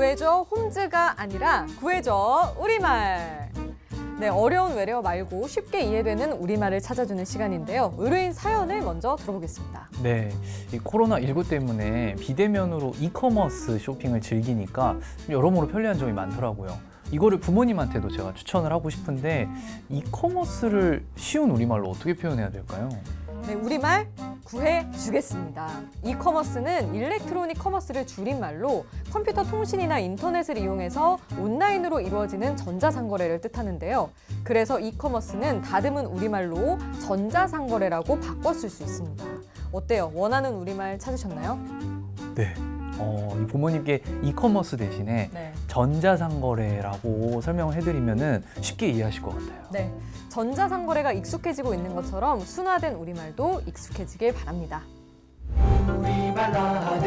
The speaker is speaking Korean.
구해줘 홈즈가 아니라 구해줘 우리말. 네, 어려운 외래어 말고 쉽게 이해되는 우리말을 찾아주는 시간인데요. 의뢰인 사연을 먼저 들어보겠습니다. 네, 이 코로나19 때문에 비대면으로 이커머스 쇼핑을 즐기니까 여러모로 편리한 점이 많더라고요. 이거를 부모님한테도 제가 추천을 하고 싶은데 이커머스를 쉬운 우리말로 어떻게 표현해야 될까요? 네, 우리말 구해주겠습니다. 이커머스는 일렉트로닉 커머스를 줄임말로 컴퓨터 통신이나 인터넷을 이용해서 온라인으로 이루어지는 전자상거래를 뜻하는데요. 그래서 이커머스는 다듬은 우리말로 전자상거래라고 쓸수 있습니다. 어때요? 원하는 우리말 찾으셨나요? 네. 어, 이 부모님께 이커머스 대신에 네. 전자상거래라고 설명을 해드리면은 쉽게 이해하실 것 같아요. 네. 전자상거래가 익숙해지고 있는 것처럼 순화된 우리말도 익숙해지길 바랍니다. 우리말로